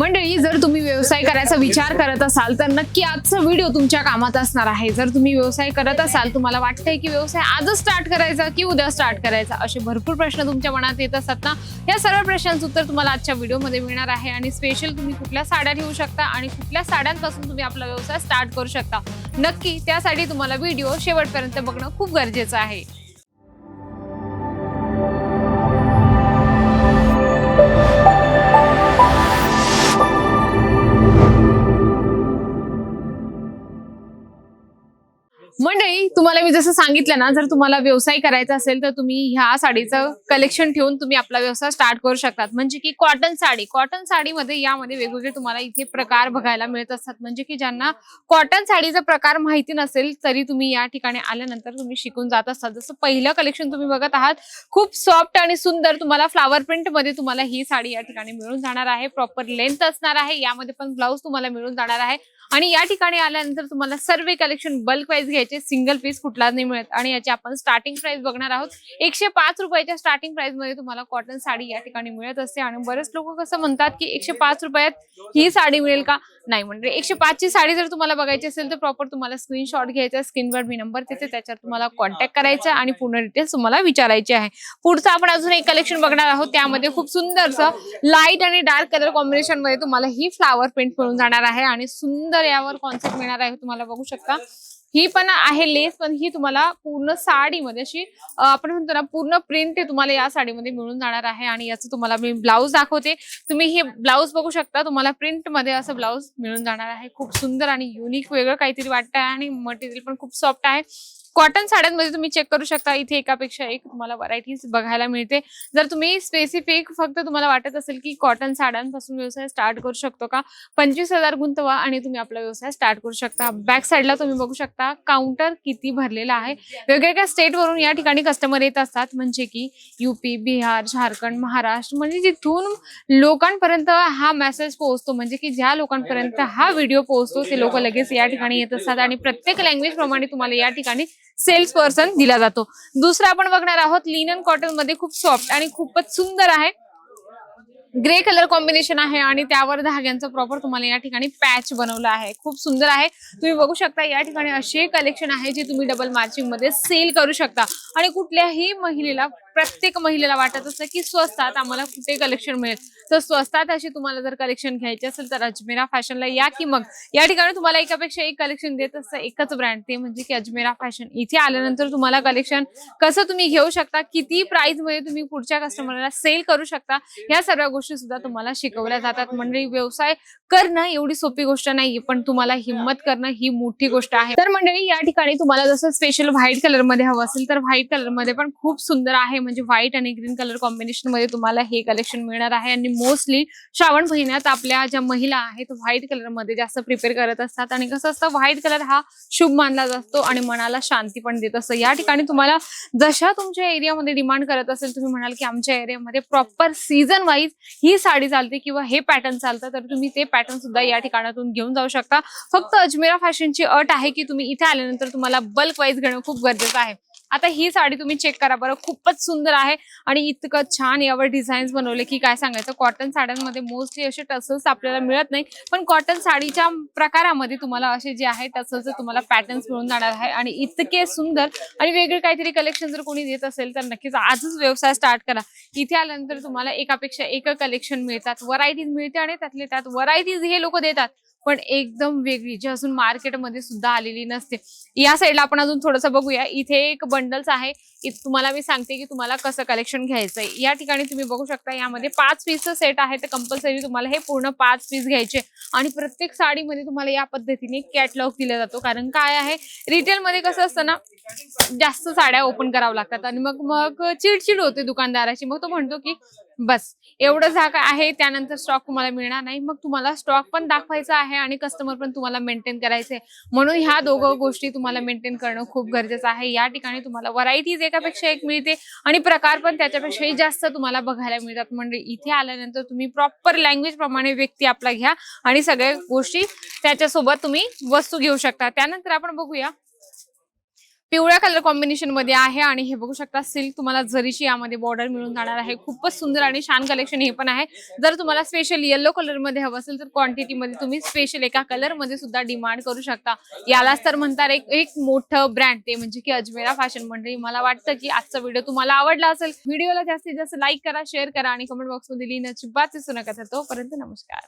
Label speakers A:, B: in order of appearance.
A: मंडळी जर तुम्ही व्यवसाय करायचा विचार करत असाल तर नक्की आजचा व्हिडिओ तुमच्या कामात असणार आहे. जर तुम्ही व्यवसाय करत असाल तुम्हाला वाटतंय की व्यवसाय आजच स्टार्ट करायचा की उद्या स्टार्ट करायचा? असे भरपूर प्रश्न तुमच्या मनात येत असतात ना? या सर्व प्रश्नांचं उत्तर तुम्हाला आजच्या व्हिडिओमध्ये मिळणार आहे आणि स्पेशल तुम्ही कुठल्या साड्या घेऊ शकता आणि कुठल्या साड्यांपासून तुम्ही आपला व्यवसाय स्टार्ट करू शकता? नक्की त्यासाठी तुम्हाला व्हिडिओ शेवटपर्यंत बघणं खूप गरजेचं आहे. मंडळी तुम्हाला मी जसं सांगितलं ना जर तुम्हाला व्यवसाय करायचा असेल तर तुम्ही ह्या साडीचं कलेक्शन ठेवून तुम्ही आपला व्यवसाय स्टार्ट करू शकतात. म्हणजे की कॉटन साडी कॉटन साडीमध्ये यामध्ये वेगवेगळे तुम्हाला इथे प्रकार बघायला मिळत असतात. म्हणजे की ज्यांना कॉटन साडीचा प्रकार माहिती नसेल तरी तुम्ही या ठिकाणी आल्यानंतर तुम्ही शिकून जात असतात. जसं पहिलं कलेक्शन तुम्ही बघत आहात खूप सॉफ्ट आणि सुंदर तुम्हाला फ्लावर प्रिंटमध्ये तुम्हाला ही साडी या ठिकाणी मिळून जाणार आहे. प्रॉपर लेंथ असणार आहे. यामध्ये पण ब्लाऊज तुम्हाला मिळून जाणार आहे. आणि या ठिकाणी आल्यानंतर तुम्हाला सर्व कलेक्शन बल्क वाईज घ्यायचे सिंगल पीस कुठला नाही मिळत. आणि याची आपण स्टार्टिंग प्राइस बघणार आहोत. एकशे पाच रुपयाच्या स्टार्टिंग प्राइसमध्ये तुम्हाला कॉटन साडी या ठिकाणी मिळत असते. आणि बरेच लोक कसं म्हणतात की एकशे पाच रुपयात ही साडी मिळेल का? नाही म्हणजे एकशे पाचची साडी जर तुम्हाला बघायची असेल तर प्रॉपर तुम्हाला स्क्रीनशॉट घ्यायचा स्क्रीनवर मी नंबर देते. त्याच्यावर तुम्हाला कॉन्टॅक्ट करायचा आणि पूर्ण डिटेल्स तुम्हाला विचारायचे आहे. पुढचं आपण अजून एक कलेक्शन बघणार आहोत. त्यामध्ये खूप सुंदरसं लाइट आणि डार्क कलर कॉम्बिनेशनमध्ये तुम्हाला ही फ्लावर प्रिंट मिळून जाणार आहे. आणि सुंदर यावर कॉन्सेप्ट मिळणार आहे तुम्हाला बघू शकता. ही पण आहे लेस पण ही तुम्हाला पूर्ण साडीमध्ये अशी आपण म्हणतो ना पूर्ण प्रिंट तुम्हाला या साडीमध्ये मिळून जाणार आहे आणि याचं तुम्हाला मी ब्लाऊज दाखवते. तुम्ही हे ब्लाऊज बघू शकता तुम्हाला प्रिंटमध्ये असं ब्लाऊज मिळून जाणार आहे. खूप सुंदर आणि युनिक वेगळं काहीतरी वाटतं आहे आणि मटेरियल पण खूप सॉफ्ट आहे. कॉटन साड्यांमध्ये तुम्ही चेक करू शकता. इथे एकापेक्षा एक तुम्हाला व्हरायटीज बघायला मिळते. जर तुम्ही स्पेसिफिक फक्त तुम्हाला वाटत असेल की कॉटन साड्यांपासून व्यवसाय स्टार्ट करू शकतो का पंचवीस हजार गुंतवा आणि तुम्ही आपला व्यवसाय स्टार्ट करू शकता. बॅक साईडला तुम्ही बघू शकता काउंटर किती भरलेला आहे. वेगवेगळ्या स्टेटवरून या ठिकाणी कस्टमर येत असतात. म्हणजे की युपी बिहार झारखंड महाराष्ट्र म्हणजे जिथून लोकांपर्यंत हा मेसेज पोहोचतो. म्हणजे की ज्या लोकांपर्यंत हा व्हिडिओ पोहोचतो ते लोक लगेच या ठिकाणी येत असतात. आणि प्रत्येक लँग्वेज प्रमाणे तुम्हाला या ठिकाणी सेल्स पर्सन दिला जातो. दुसरा आपण बघणार आहोत लिनन कॉटनमध्ये खूप सॉफ्ट आणि खूपच सुंदर आहे. ग्रे कलर कॉम्बिनेशन आहे आणि त्यावर धाग्यांचं प्रॉपर तुम्हाला या ठिकाणी पॅच बनवलं आहे. खूप सुंदर आहे. तुम्ही बघू शकता या ठिकाणी असे कलेक्शन आहे जे तुम्ही डबल मार्चिंगमध्ये सेल करू शकता. आणि कुठल्याही महिलेला प्रत्येक महिलेला वाटत असतं की स्वस्तात आम्हाला कुठे कलेक्शन मिळेल. तर स्वस्तात अशी तुम्हाला जर कलेक्शन घ्यायचे असेल तर अजमेरा फॅशनला या की मग. या ठिकाणी तुम्हाला एकापेक्षा एक कलेक्शन देत असतं एकच ब्रँड ते म्हणजे की अजमेरा फॅशन. इथे आल्यानंतर तुम्हाला कलेक्शन कसं तुम्ही घेऊ शकता किती प्राइसमध्ये तुम्ही पुढच्या कस्टमरला सेल करू शकता या सर्व गोष्टी सुद्धा तुम्हाला शिकवल्या जातात. मंडळी व्यवसाय करणं एवढी सोपी गोष्ट नाहीये पण तुम्हाला हिंमत करणं ही मोठी गोष्ट आहे. तर मंडळी या ठिकाणी तुम्हाला जसं स्पेशल व्हाईट कलरमध्ये हवं असेल तर व्हाईट कलरमध्ये पण खूप सुंदर आहे. म्हणजे म्हणजे व्हाईट आणि ग्रीन कलर कॉम्बिनेशनमध्ये तुम्हाला हे कलेक्शन मिळणार आहे. आणि मोस्टली श्रावण महिन्यात आपल्या ज्या महिला आहेत व्हाईट कलरमध्ये जास्त प्रिपेअर करत असतात. आणि कसं असतं व्हाईट कलर हा शुभ मानला जातो आणि मनाला शांती पण देत असतं. या ठिकाणी तुम्हाला जशा तुमच्या एरियामध्ये डिमांड करत असेल तुम्ही म्हणाल की आमच्या एरियामध्ये प्रॉपर सीझन वाईज ही साडी चालते किंवा हे पॅटर्न चालतं तर तुम्ही ते पॅटर्न सुद्धा या ठिकाणातून घेऊन जाऊ शकता. फक्त अजमेरा फॅशनची अट आहे की तुम्ही इथे आल्यानंतर तुम्हाला बल्क वाईज घेणं खूप गरजेचं आहे. आता ही साडी तुम्ही चेक करा बरं खूपच सुंदर आहे. आणि इतकं छान यावर डिझाईन्स बनवले की काय सांगायचं कॉटन साड्यांमध्ये मोस्टली असे टसल्स आपल्याला मिळत नाही. पण कॉटन साडीच्या प्रकारामध्ये तुम्हाला असे जे आहे टसल्स तुम्हाला पॅटर्न्स मिळून जाणार आहे. आणि इतके सुंदर आणि वेगळे काहीतरी कलेक्शन जर कोणी देत असेल तर नक्कीच आजच व्यवसाय स्टार्ट करा. इथे आल्यानंतर तुम्हाला एकापेक्षा एक कलेक्शन मिळतात. व्हरायटीज मिळते आणि त्यातले त्यात व्हरायटीज हे लोक देतात. पण एकदम वेगळी जी अजून मार्केटमध्ये सुद्धा आलेली नसते. या साईडला आपण अजून थोडंसं बघूया. इथे एक बंडल्स आहे. तुम्हाला मी सांगते की तुम्हाला कसं कलेक्शन घ्यायचंय. या ठिकाणी तुम्ही बघू शकता यामध्ये पाच पीसचं सेट आहे. तर कंपल्सरी तुम्हाला हे पूर्ण पाच पीस घ्यायचे. आणि प्रत्येक साडीमध्ये तुम्हाला या पद्धतीने कॅटलॉग दिला जातो. कारण काय आहे? रिटेलमध्ये कसं असतं ना जास्त साड्या ओपन कराव्या लागतात. आणि मग मग चिडचिड होते दुकानदाराची. मग तो म्हणतो की बस. एवढं जागा आहे त्यानंतर स्टॉक तुम्हाला मिळणार नाही. मग तुम्हाला स्टॉक पण दाखवायचा आहे आणि कस्टमर पण तुम्हाला मेंटेन करायचे म्हणून ह्या दोघं गोष्टी तुम्हाला मेंटेन करणं खूप गरजेचं आहे. या ठिकाणी तुम्हाला व्हरायटीज एकापेक्षा एक मिळते आणि प्रकार पण त्याच्यापेक्षाही जास्त तुम्हाला बघायला मिळतात. म्हणजे इथे आल्यानंतर तुम्ही प्रॉपर लँग्वेज प्रमाणे व्यक्ती आपला घ्या आणि सगळ्या गोष्टी त्याच्यासोबत तुम्ही वस्तू घेऊ शकता. त्यानंतर आपण बघूया पिवळ्या कलर कॉम्बिनेशनमध्ये आहे आणि हे बघू शकता सिल्क तुम्हाला जरीची यामध्ये बॉर्डर मिळून जाणार आहे. खूपच सुंदर आणि छान कलेक्शन हे पण आहे. जर तुम्हाला स्पेशल येलो कलरमध्ये हवं असेल तर क्वांटिटी मध्ये तुम्ही स्पेशल एका कलरमध्ये सुद्धा डिमांड करू शकता. यालाच तर म्हणतात एक एक मोठं ब्रँड ते म्हणजे की अजमेरा फॅशन मंडळी. मला वाटतं की आजचा व्हिडिओ तुम्हाला आवडला असेल. व्हिडिओला जास्तीत जास्त लाईक करा शेअर करा आणि कमेंट बॉक्समध्ये लिहिण्याची बात विसरू नका. तर तोपर्यंत नमस्कार.